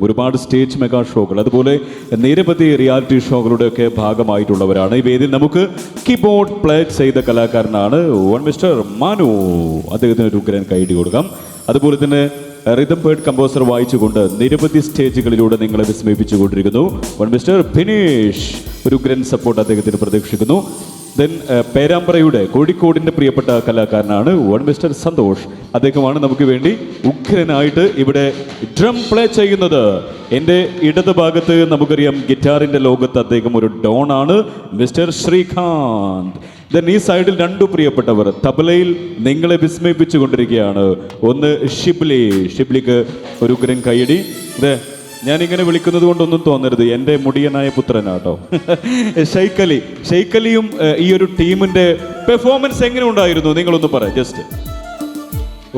ഒരുപാട് stage mega ഷോകൾ അതുപോലെ നിരവധി റിയാലിറ്റി ഷോകളുടെ ഒക്കെ ഭാഗമായിട്ടുള്ളവരാണ്. ഈ വേദിയിൽ നമുക്ക് കീബോർഡ് പ്ലേ ചെയ്ത കലാകാരനാണ് വൺ മിസ്റ്റർ മനു. അദ്ദേഹത്തിന് ഒരു ഗ്രൻ കൈഡി കൊടുക്കാം. അതുപോലെ തന്നെ റിതം പേഡ് കമ്പോസർ വായിച്ചുകൊണ്ട് നിരവധി സ്റ്റേജുകളിലൂടെ നിങ്ങളെ വിസ്മയിപ്പിച്ചുകൊണ്ടിരിക്കുന്നു. വൺ മിസ്റ്റർ ഫിനീഷ് ഒരു ഗ്രൻ സപ്പോർട്ട് അദ്ദേഹത്തിന് പ്രതീക്ഷിക്കുന്നു. ദെൻ പേരാമ്പ്രയുടെ കോഴിക്കോടിന്റെ പ്രിയപ്പെട്ട കലാകാരനാണ് വൺ മിസ്റ്റർ സന്തോഷ്. അദ്ദേഹമാണ് നമുക്ക് വേണ്ടി ഉഗ്രനായിട്ട് ഇവിടെ ഡ്രം പ്ലേ ചെയ്യുന്നത്. എന്റെ ഇടത് ഭാഗത്ത് നമുക്കറിയാം ഗിറ്റാറിന്റെ ലോകത്ത് അദ്ദേഹം ഒരു ഡോൺ ആണ് മിസ്റ്റർ ശ്രീകാന്ത്. ദെൻ ഈ സൈഡിൽ രണ്ടു പ്രിയപ്പെട്ടവർ തബലയിൽ നിങ്ങളെ വിസ്മയിപ്പിച്ചു കൊണ്ടിരിക്കുകയാണ് ഒന്ന് ഷിബ്ലി. ഷിബ്ലിക്ക് ഒരു ഉഗ്രൻ കൈയടി. ഞാനിങ്ങനെ വിളിക്കുന്നത് കൊണ്ടൊന്നും തോന്നരുത്. എന്റെ മുടിയനായ പുത്രനാട്ടോ. ഷൈക്കലി ഷൈക്കലിയും ഈ ഒരു ടീമിന്റെ പെർഫോമൻസ് എങ്ങനെ ഉണ്ടായിരുന്നു? നിങ്ങളൊന്ന് പറ ജസ്റ്റ്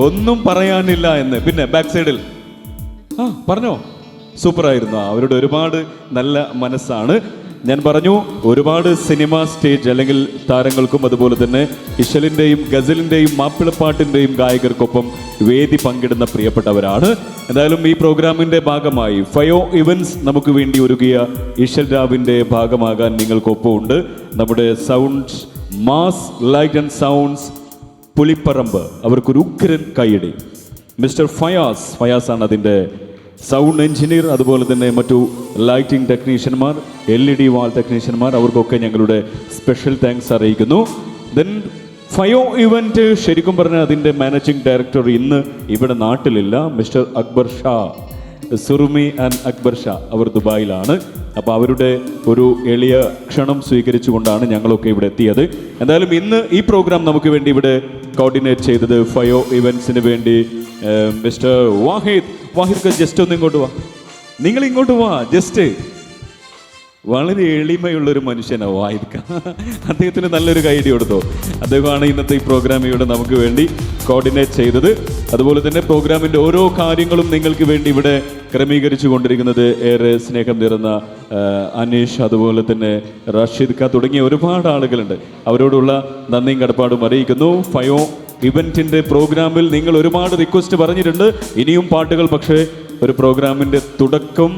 ഒന്നും പറയാനില്ല എന്ന്. പിന്നെ ബാക്ക് സൈഡിൽ ആ പറഞ്ഞോ. സൂപ്പറായിരുന്നു. അവരുടെ ഒരുപാട് നല്ല മനസ്സാണ്. ഞാൻ പറഞ്ഞു ഒരുപാട് സിനിമ സ്റ്റേജ് അല്ലെങ്കിൽ താരങ്ങൾക്കും അതുപോലെ തന്നെ ഇഷലിന്റെയും ഗസലിന്റെയും മാപ്പിളപ്പാട്ടിന്റെയും ഗായകർക്കൊപ്പം വേദി പങ്കിടുന്ന പ്രിയപ്പെട്ടവരാണ്. എന്തായാലും ഈ പ്രോഗ്രാമിന്റെ ഭാഗമായി ഫയോ ഇവൻസ് നമുക്ക് വേണ്ടി ഒരുക്കിയ ഇഷൽ രാവിന്റെ ഭാഗമാകാൻ നിങ്ങൾക്കൊപ്പമുണ്ട്. നമ്മുടെ sounds mass light and sounds Pulipparamb അവർക്കൊരു ഉഗ്രൻ കൈയടി മിസ്റ്റർ ഫയാസ് ഫയാസ് ആണ് അതിന്റെ സൗണ്ട് എഞ്ചിനീയർ അതുപോലെ തന്നെ മറ്റു ലൈറ്റിംഗ് ടെക്നീഷ്യന്മാർ എൽ ഇ ഡി വാൾ ടെക്നീഷ്യന്മാർ അവർക്കൊക്കെ ഞങ്ങളുടെ സ്പെഷ്യൽ താങ്ക്സ് അറിയിക്കുന്നു. ദെൻ ഫയോ ഇവന്റ് ശരിക്കും പറഞ്ഞാൽ അതിന്റെ മാനേജിംഗ് ഡയറക്ടർ ഇന്ന് ഇവിടെ നാട്ടിലില്ല മിസ്റ്റർ അക്ബർ ഷാ സുറുമി ആൻഡ് അക്ബർ ഷാ അവർ ദുബായിലാണ്. അപ്പോൾ അവരുടെ ഒരു എളിയ ക്ഷണം സ്വീകരിച്ചുകൊണ്ടാണ് ഞങ്ങളൊക്കെ ഇവിടെ എത്തിയത്. എന്തായാലും ഇന്ന് ഈ പ്രോഗ്രാം നമുക്ക് വേണ്ടി ഇവിടെ കോർഡിനേറ്റ് ചെയ്തത് ഫയോ ഇവൻസിന് വേണ്ടി മിസ്റ്റർ വാഹിദ് വാഹിദ് ജസ്റ്റ് ഒന്ന് ഇങ്ങോട്ട് വാ. നിങ്ങൾ ഇങ്ങോട്ട് വാ ജസ്റ്റ് വളരെ എളിമയുള്ളൊരു മനുഷ്യനാണ് വായിക്ക അദ്ദേഹത്തിന് നല്ലൊരു ഐഡിയ കൊടുത്തു. അദ്ദേഹമാണ് ഇന്നത്തെ ഈ പ്രോഗ്രാം ഇവിടെ നമുക്ക് വേണ്ടി കോർഡിനേറ്റ് ചെയ്തത്. അതുപോലെ തന്നെ പ്രോഗ്രാമിന്റെ ഓരോ കാര്യങ്ങളും നിങ്ങൾക്ക് വേണ്ടി ഇവിടെ ക്രമീകരിച്ചു കൊണ്ടിരിക്കുന്നത് ഏറെ സ്നേഹം നിറഞ്ഞ അനീഷ് അതുപോലെ തന്നെ റഷീദ് ഖാ തുടങ്ങിയ ഒരുപാട് ആളുകളുണ്ട്. അവരോടുള്ള നന്ദിയും കടപ്പാടും അറിയിക്കുന്നു. ഫയോ ഇവന്റിന്റെ പ്രോഗ്രാമിൽ നിങ്ങൾ ഒരുപാട് റിക്വസ്റ്റ് പറഞ്ഞിട്ടുണ്ട്. ഇനിയും പാട്ടുകൾ പക്ഷേ ഒരു പ്രോഗ്രാമിന്റെ തുടക്കം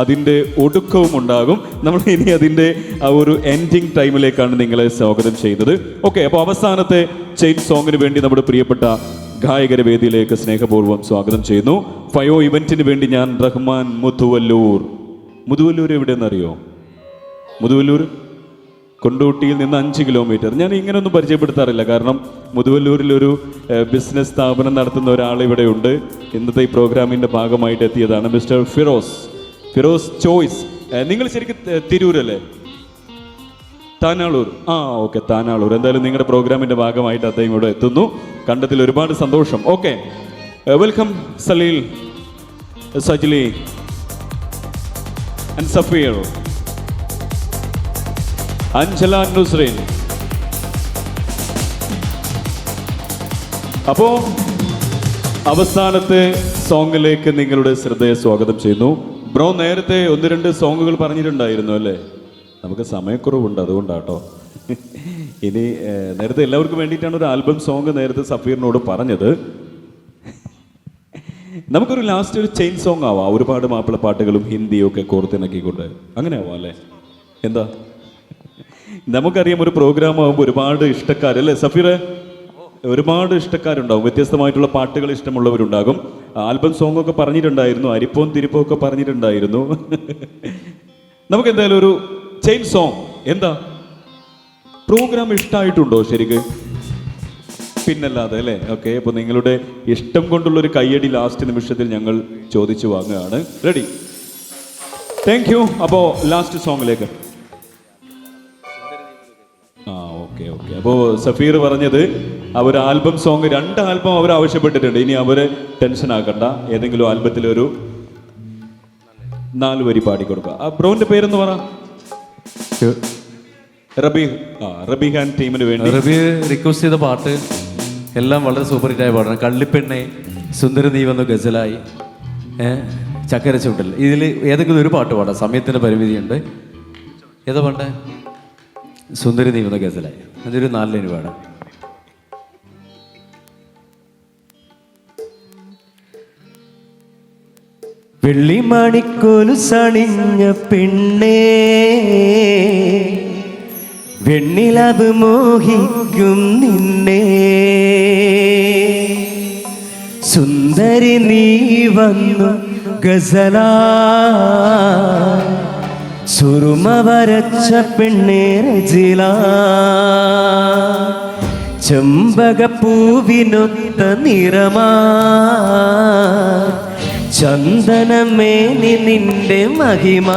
അതിന്റെ ഒടുക്കവും ഉണ്ടാകും. നമ്മൾ ഇനി അതിന്റെ ആ ഒരു എൻഡിങ് ടൈമിലേക്കാണ് നിങ്ങളെ സ്വാഗതം ചെയ്യുന്നത്. ഓക്കെ അപ്പോൾ അവസാനത്തെ ചെയിൻ സോങ്ങിന് വേണ്ടി നമ്മുടെ പ്രിയപ്പെട്ട ഗായകര വേദിയിലേക്ക് സ്നേഹപൂർവം സ്വാഗതം ചെയ്യുന്നു. ഫയോ ഇവന്റിന് വേണ്ടി ഞാൻ റഹ്മാൻ മുതുവല്ലൂർ. മുതുവല്ലൂർ എവിടെയെന്നറിയോ? മുതുവല്ലൂർ? കൊണ്ടോട്ടിയിൽ നിന്ന് അഞ്ച് കിലോമീറ്റർ. ഞാൻ ഇങ്ങനെയൊന്നും പരിചയപ്പെടുത്താറില്ല. കാരണം മുതുവല്ലൂരിലൊരു ബിസിനസ് സ്ഥാപനം നടത്തുന്ന ഒരാൾ ഇവിടെ ഉണ്ട്. ഇന്നത്തെ ഈ പ്രോഗ്രാമിന്റെ ഭാഗമായിട്ട് എത്തിയതാണ് മിസ്റ്റർ ഫിറോസ്. ഫിറോസ് ചോയ്സ്. നിങ്ങൾ ശരിക്കും തിരൂരല്ലേ? താനാളൂർ. ആ ഓക്കെ താനാളൂർ. എന്തായാലും നിങ്ങളുടെ പ്രോഗ്രാമിന്റെ ഭാഗമായിട്ട് അദ്ദേഹം ഇവിടെ എത്തുന്നു. കണ്ടതിൽ ഒരുപാട് സന്തോഷം. Okay welcome Saleel Sajli and Anjala Nusreen അപ്പോ അവസാനത്തെ സോങ്ങിലേക്ക് നിങ്ങളുടെ ശ്രദ്ധയെ സ്വാഗതം ചെയ്യുന്നു. ബ്രോ നേരത്തെ ഒന്ന് രണ്ട് സോങ്ങുകൾ പറഞ്ഞിട്ടുണ്ടായിരുന്നു അല്ലേ? നമുക്ക് സമയക്കുറവുണ്ട് അതുകൊണ്ടാട്ടോ. ഇനി നേരത്തെ എല്ലാവർക്കും വേണ്ടിയിട്ടാണ് ഒരു ആൽബം സോങ് നേരത്തെ സഫീറിനോട് പറഞ്ഞത്. നമുക്കൊരു ലാസ്റ്റ് ഒരു ചെയിൻ സോങ് ആവാം. ഒരുപാട് മാപ്പിള പാട്ടുകളും ഹിന്ദിയും ഒക്കെ കോർത്തിണക്കിക്കൊണ്ട്. അങ്ങനെ ആവാം അല്ലേ? എന്താ? നമുക്കറിയാം ഒരു പ്രോഗ്രാം ആകുമ്പോൾ ഒരുപാട് ഇഷ്ടക്കാർ അല്ലേ സഫീറെ ഒരുപാട് ഇഷ്ടക്കാരുണ്ടാവും. വ്യത്യസ്തമായിട്ടുള്ള പാട്ടുകൾ ഇഷ്ടമുള്ളവരുണ്ടാകും. ആൽബം സോങ് ഒക്കെ പറഞ്ഞിട്ടുണ്ടായിരുന്നു. അരിപ്പവും തിരിപ്പോ ഒക്കെ പറഞ്ഞിട്ടുണ്ടായിരുന്നു. നമുക്ക് എന്തായാലും ഒരു ചെയിൻ സോങ് എന്താ? പ്രോഗ്രാം ഇഷ്ടമായിട്ടുണ്ടോ ശരിക്ക്? പിന്നല്ലാതെ അല്ലേ? ഓക്കെ അപ്പോൾ നിങ്ങളുടെ ഇഷ്ടം കൊണ്ടുള്ള ഒരു കയ്യടി ലാസ്റ്റ് നിമിഷത്തിൽ ഞങ്ങൾ ചോദിച്ചു വാങ്ങുകയാണ്. റെഡി താങ്ക് യു അപ്പോൾ ലാസ്റ്റ് സോങ്ങിലേക്ക് അപ്പോൾ സഫീർ പറഞ്ഞത് അവർ ആൽബം സോങ് രണ്ട് ആൽബം അവർ ആവശ്യപ്പെട്ടിട്ടുണ്ട്. ഇനി അവരെ ടെൻഷൻ ആക്കണ്ട. ഏതെങ്കിലും ആൽബത്തിൽ ഒരു നാല് വരി പാടിക്കൊടുക്കുക ആ ബ്രോന്റെ പേരെന്ന് പറ. റബി ആ റബിഹാൻ ടീമിന് വേണ്ടി. റബി റിക്വസ്റ്റ് ചെയ്ത പാട്ട് എല്ലാം വളരെ സൂപ്പർ ഹിറ്റായ പാടാണ്. കള്ളിപ്പെണ്ണെ സുന്ദര നീ വന്നു ഗസലായി. ചക്കര ചുണ്ടൽ ഇതിൽ ഏതെങ്കിലും ഒരു പാട്ട് പാടാം. സമയത്തിന്റെ പരിമിതിയുണ്ട്. ഏതാ പാട്ടെ? സുന്ദരി നീ വന്നു ഗസലായി. അതൊരു നാല് ലൈന് പാടാം വെള്ളിമണിക്കൊലുസണിഞ്ഞ പെണ്ണേ വെണ്ണിലവ് മോഹിക്കും നിന്നെ. സുന്ദരി നീ വന്നു ഗസല സുറുമ വരച്ച പെണ്ണേരജില ചെമ്പകപ്പൂവിനൊത്ത നിറമാ. ചന്ദനമേനി നിന്റെ മഹിമ.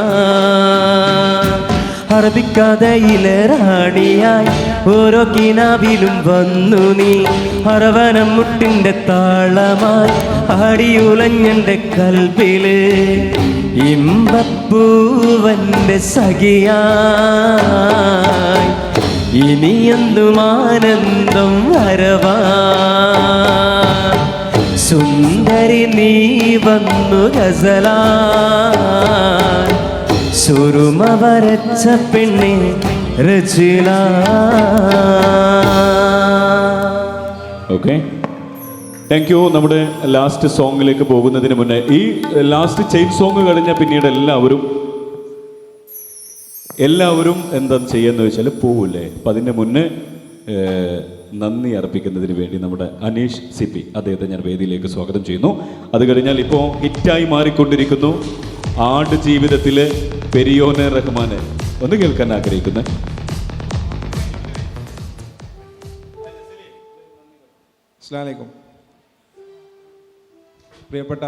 അറബിക്കഥയിലെ റാണിയായി ഓരോ കിനാവിലും വന്നു നീ. അറവനം മുട്ടിന്റെ താളമായി. ആടിയുലഞ്ഞെന്റെ കൽപ്പിൽ ഇമ്പപ്പൂവന്റെ സഖിയായി. ഇനിയെന്തും ആനന്ദം വരവാ. സുന്ദരി നീ വന്നു ഗസല. സുറുമ വരച്ച പെണ്ണെ രചില. ഓക്കെ താങ്ക് യു നമ്മുടെ ലാസ്റ്റ് സോങ്ങിലേക്ക് പോകുന്നതിന് മുന്നേ ഈ ലാസ്റ്റ് ചെയിൻ സോങ് കഴിഞ്ഞ പിന്നീട് എല്ലാവരും എല്ലാവരും എന്താ ചെയ്യുന്ന വെച്ചാൽ പോവില്ലേ? അപ്പം അതിന്റെ മുന്നേ നന്ദി അർപ്പിക്കുന്നതിന് വേണ്ടി നമ്മുടെ അനീഷ് സി പി അദ്ദേഹത്തെ ഞാൻ വേദിയിലേക്ക് സ്വാഗതം ചെയ്യുന്നു. അത് കഴിഞ്ഞാൽ ഇപ്പോൾ ഹിറ്റായി മാറിക്കൊണ്ടിരിക്കുന്നു. ആട് ജീവിതത്തിലെ പെരിയോനെ റഹ്മാനെ. ഒന്ന് കേൾക്കാൻ ആഗ്രഹിക്കുന്നത് അസ്ലാമലൈക്കും പ്രിയപ്പെട്ട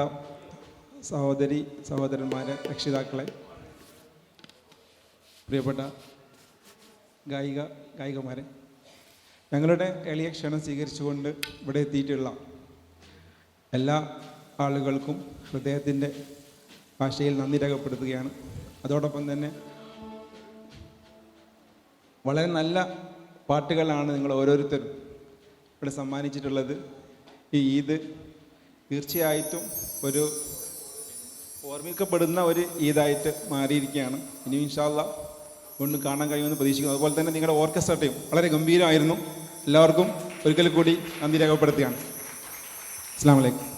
സഹോദരി സഹോദരന്മാരെ രക്ഷിതാക്കളെ പ്രിയപ്പെട്ട ഗായിക ഗായികമാരെ ഞങ്ങളുടെ എളിയ ക്ഷണം സ്വീകരിച്ചുകൊണ്ട് ഇവിടെ എത്തിയിട്ടുള്ള എല്ലാ ആളുകൾക്കും ഹൃദയത്തിന്റെ ഭാഷയിൽ നന്ദി രേഖപ്പെടുത്തുകയാണ്. അതോടൊപ്പം തന്നെ വളരെ നല്ല പാട്ടുകളാണ് നിങ്ങൾ ഓരോരുത്തരും ഇവിടെ സമ്മാനിച്ചിട്ടുള്ളത്. ഈ ഈദ് തീർച്ചയായിട്ടും ഒരു ഓർമ്മിക്കപ്പെടുന്ന ഒരു ഈദായിട്ട് മാറിയിരിക്കുകയാണ്. ഇനി ഇൻഷാല്ല കൊണ്ട് കാണാൻ കഴിയുമെന്ന് പ്രതീക്ഷിക്കുന്നു. അതുപോലെ തന്നെ നിങ്ങളുടെ ഓർക്കസ്ട്ര ടീം വളരെ ഗംഭീരമായിരുന്നു. എല്ലാവർക്കും ഒരിക്കൽ കൂടി നന്ദി രേഖപ്പെടുത്തുകയാണ്. അസ്സാം വലൈക്കും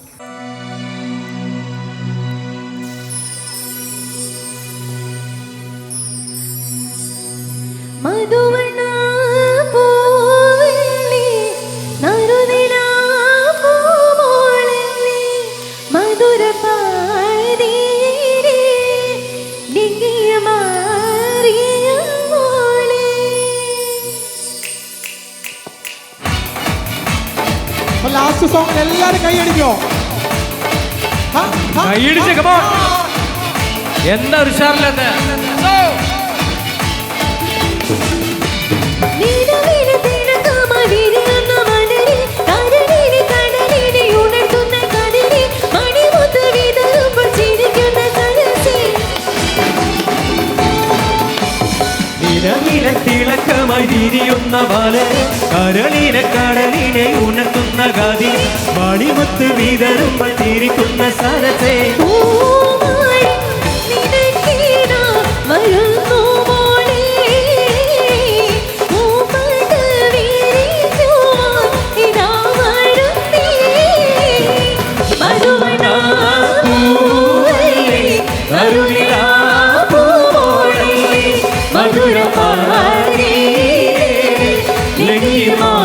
കൈ അടിക്കോ കൈയടിക്കോ. കൈയടിച്ച് on. എന്താ ഉഷാറില്ലാത്ത? തിളക്കമഴിയുന്ന ബാലന് കരളിലെ കടലിനെ ഉണർത്തുന്ന ഗതി മണിമുത്ത് വിതരുമ്പോൾ തിരിക്കുന്ന സരസേ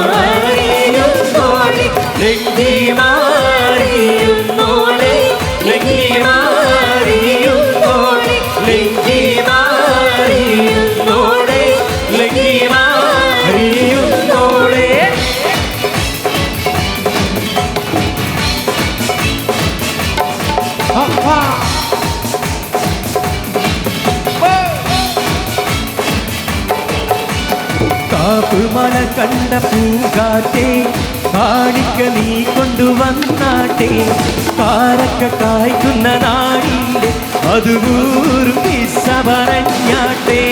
മാറിയും തോളി, ലങ്കി മാറിയും കണ്ട പൂങ്കാറ്റേ കാണിക്ക നീ കൊണ്ടുവന്നാട്ടെ. കാരക്ക കായ്ക്കുന്ന നാടിന്റെ അതുകൂറും കിസ്സ പറഞ്ഞാട്ടെ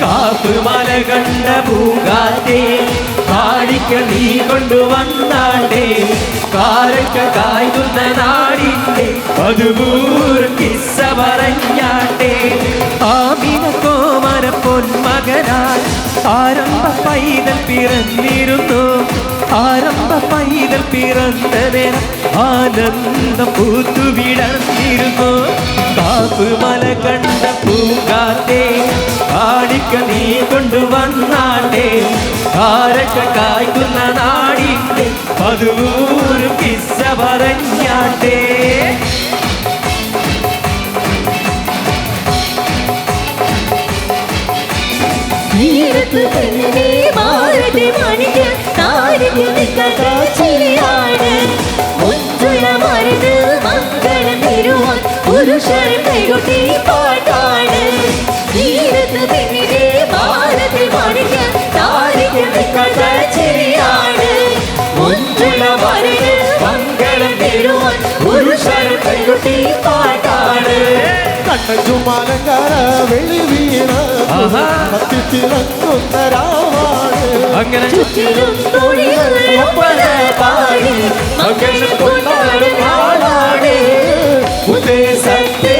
കാപ്പുമല കണ്ട പൂങ്കാറ്റേ കാടിക്ക നീ കൊണ്ടുവന്നാട്ടേ കാരക്ക കായ്ക്കുന്ന നാടിന്റെ കിസ്സ പറഞ്ഞാട്ടെ ആമിന കോമര പൊന്മകനാൽ ആരംഭ പൈതൽ പിറന്നിരുന്നു. ആരംഭ പൈതൽ പിറന്ന നേരം ആനന്ദം പൂത്തു വിടർന്നിരുന്നു കാപ്പ് മല കണ്ട പൂങ്കാത്തേ കാണിക്ക നീ കൊണ്ടുവന്നാട്ടേ. ആരൊക്കെ കായ്ക്കുന്ന നാടിന്റെ പതിവൂരും പിസ്സ പറഞ്ഞാട്ടെ. തീരത്ത് പെണ്ണെ മാറട്ടെ മണിക്ക് താരക്ക് നിൽക്കാത്ത ചിരിയാണ് മരുന്ന് മംഗളം തരുവാൻ പുരുഷൻ കൈകൊട്ടി പാട്ടാണ്. തീരത്ത് പെണ്ണിനെ മാറട്ടെ മണിക്ക് മംഗളം തരുവാൻ പുരുഷൻ കൈകൊട്ടി പാട്ടാണ് അങ്ങനെ. ഉദ്ദേശത്തെ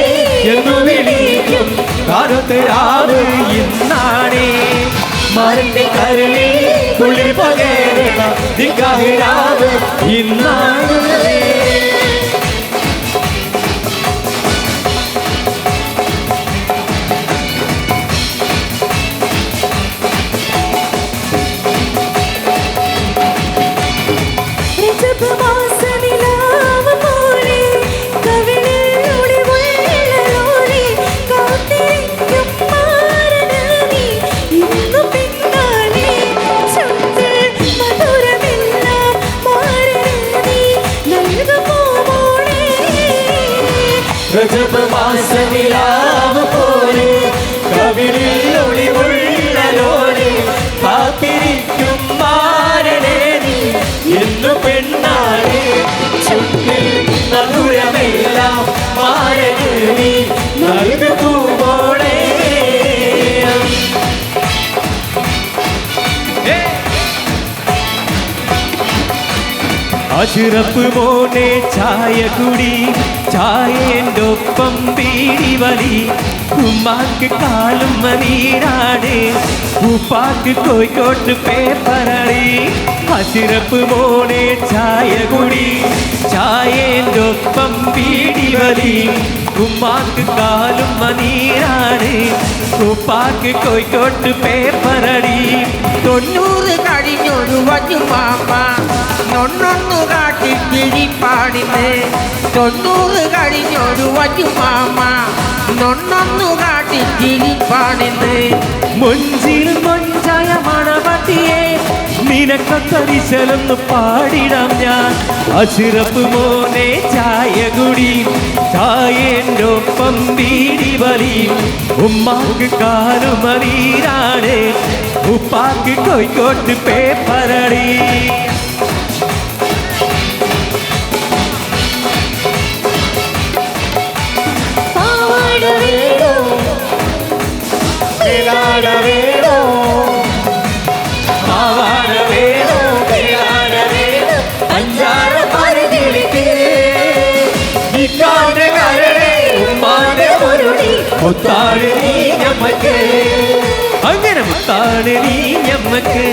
എന്നു വിളിക്കും കാലത്തിരാവ് ഇന്നാണേ. മരന്റെ കരളി തുള്ളി പകരണ നിക്കാഹിരാവ് ഇന്നാണ്. അശിറപ്പ് മോനെ ചായ കുടി ചായന്റെ ഒപ്പം ബീഡി വലി. ഉമ്മാക്ക് കാലും മീരാണ് ഉപ്പാക്ക് കോഴിക്കോട്ട് പേപ്പറടി അസിറപ്പ് മോനെ ചായ കുടി ചായന്റെ ഒപ്പം ബീഡി വലി ഉമ്മാക്ക് കാലും മനീരാണ് ഉപ്പാക്ക് കോഴിക്കോട്ട് പേപ്പറടി തൊണ്ണൂറ് കഴിഞ്ഞൊരു വഞ്ഞു മാമ. നൊണ്ണൊന്നു കാട്ടി കിഴിപ്പാടിന്ന് തൊണ്ണൂറ് കഴിഞ്ഞൊരു വഞ്ഞു മാമ. നൊണ്ണൊന്നു കാട്ടി കിഴിപ്പാടിന്ന് മുഞ്ചിൽ മൊഞ്ചായ മണവട്ടിയെ നിനക്കൊത്തരിശലൊന്ന് പാടിടാം ഞാൻ. അശിറപ്പ് മോനെ ചായ കുടി ചായന്റെ ഒപ്പം വീടി വലി ഉമ്മാക്ക് കാലുമറിയാണ് ഉപ്പാക്ക് കോഴിക്കോട്ട് പേപ്പറടി പാവാട വേണോ அங்கரமுத்தானே நீ எமக்கு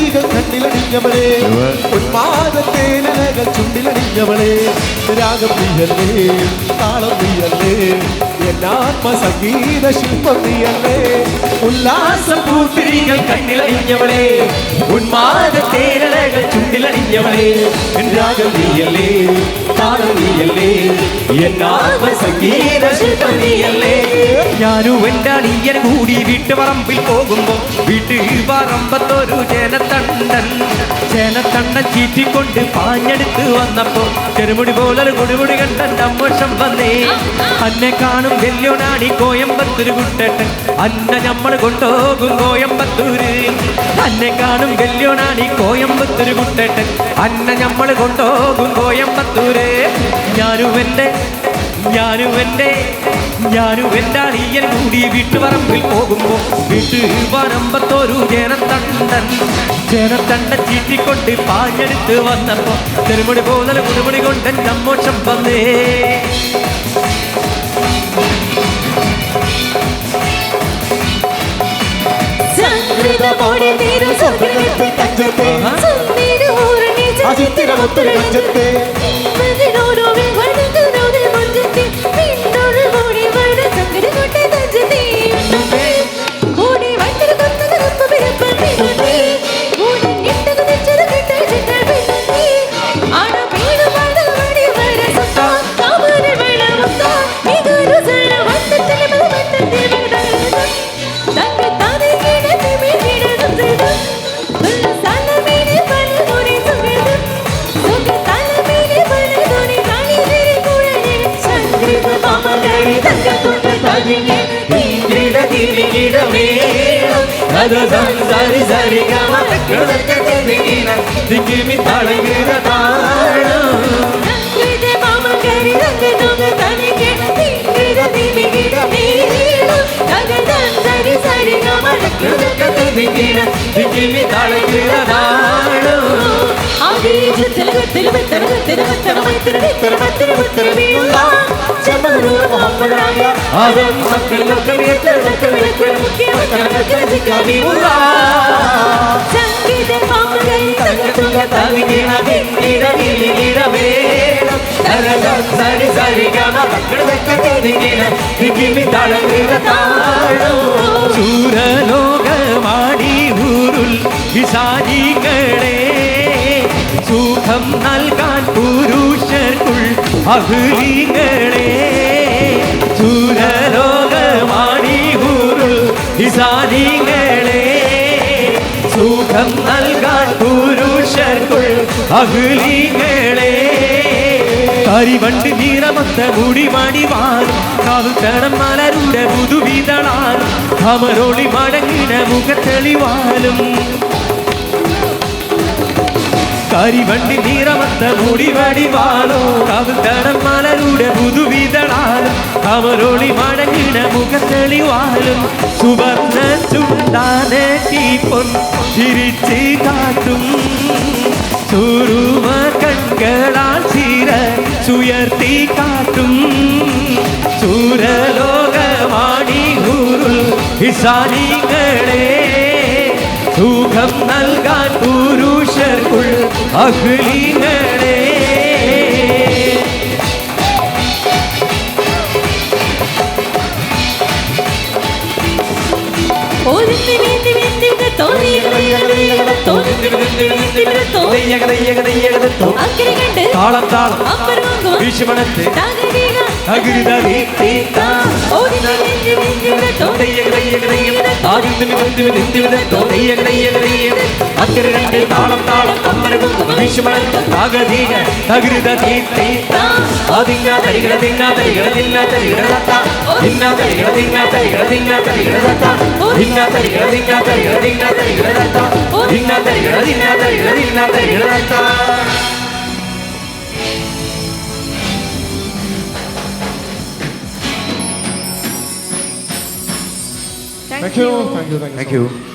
പുത്രികൾ കണ്ണിലടിഞ്ഞവളെ. ഉന്മാദത്തേനകൾ ചുണ്ടിലടിഞ്ഞവളെ. രാഗം നീയല്ലേ താളം നീയല്ലേ എന്നാത്മ സംഗീത ശില്പം നീയല്ലേ. ഉല്ലാസ പൂത്തിരികൾ കണ്ണിലണിഞ്ഞവളെ. ഉന്മാദ തേരളകൾ ചുണ്ടിലണിഞ്ഞവളെ. രാഗം നീയല്ലേ താളം നീയല്ലേ എന്നാത്മ സംഗീത ശില്പം നീയല്ലേ. ഞാനും എന്റെ അണിയൻ കൂടി വീട്ടുപറമ്പിൽ പോകുമ്പോ വീട്ടിൽ പറമ്പത്തൊരു ജനത്തണ്ടൻ ജനത്തണ്ടൻ ചീറ്റിക്കൊണ്ട് പാഞ്ഞെടുത്ത് വന്നപ്പോ ചെറുമുടി പോലൊരു കൊടുമുടി കണ്ടൻ അമ്മോഷം വന്നേ. അന്നെ കാണും വെല്ലുനാടി കോയമ്പത്തൊരു കുട്ടേട്ടൻ. അന്ന ഞമ്മൾ കൊണ്ടോകും കോയമ്പത്തൂര്. അന്നെ കാണും കല്യോണാണി കോയമ്പത്തൂര് കുട്ടേട്ടൻ അന്ന ഞമ്മൾ കൊണ്ടോകും കോയമ്പത്തൂര്. ഞാനും എന്റെ ഞാനും എന്റെ ഞാനും എന്റെ അളിയൻ കൂടി വീട്ടുപറമ്പിൽ പോകുമ്പോ വീട്ടുപറമ്പത്തൊരു ജനത്തണ്ടൻ. ജനത്തണ്ട ചീറ്റിക്കൊണ്ട് പാഞ്ഞെടുത്ത് വന്നപ്പോ തെരുമുടി പോലെ മുടുമുടി കൊണ്ട് നമ്മോഷം വന്നേ. സംഗീതമോടെ നീരും സ്വർഗത്തെ കഞ്ചത്തെ. അചിത്തിരമൊത്തൊരു കഞ്ചത്തെ. അത് സംസാരി സരി ഗമ തക്കടത്തെ ദിഗിന ദിഗിമി തളകിര താളം സംഗീത മാമകരി തങ്ക തുണ്ട തകിനെ തീന്ദ്രിട തിരികിട മേളം செம்மகுருல முகமது ராயா ஆதம் மக்கள் ஊருள் விசாரிகளே. സുഖം നൽകാൻ പുരുഷർക്കുൾ അഹ്ലിങ്ങളെ സൂരലോകമാടി ഊരുൾ വിശാലികളെ സുഖം നൽകാൻ പുരുഷർക്കുൾ അഹ്ലിങ്ങളെ കരിവണ്ട് നീറമത്ത മുടിമണിവാൻ കാവുത്തണം മലരുടെ പുതുവിതളാൻ അമരോളി മടങ്ങിന മുഖത്തെളിവാലും. കരിവണ്ടി നീറമത്ത മുടി വടിവാലോ കവുത്തണം മലരുടെ പുതുവിതളാലും അവരോളി മടങ്ങിട മുഖത്തെളിവാലും സുവർണ ചുണ്ടാനെ തീപ്പൊൻ ചിരിച്ച് കാട്ടും. കൺകളാൽ ചീര സുയർത്തി കാട്ടും. ചൂരലോകമാണി ഊരുൾ ഹിസാനികളെ സുഖം നൽകാൻ പുരുഷർക്കുൾ കണ്ട് താളം താളം അമ്പരവാങ്ങുവാൻ தாளம் தாளம் கம்மரகம் விஷமன் நாகதீக தகிருத தீர்த்தி ஆதிங்கா தரிகட திங்கா தரிகட தின்னா தரிகடத்தா தின்னா தரிகட திங்கா தரிகட தின்னா தரிகடத்தா தின்னா தரிகட திங்கா தரிகட தின்னா தரிகடத்தா தின்னா தரிகட தின்னா தரிகட தின்னா தரிகடத்தா Thank, you. you. Thank you. Thank you. Thank so you.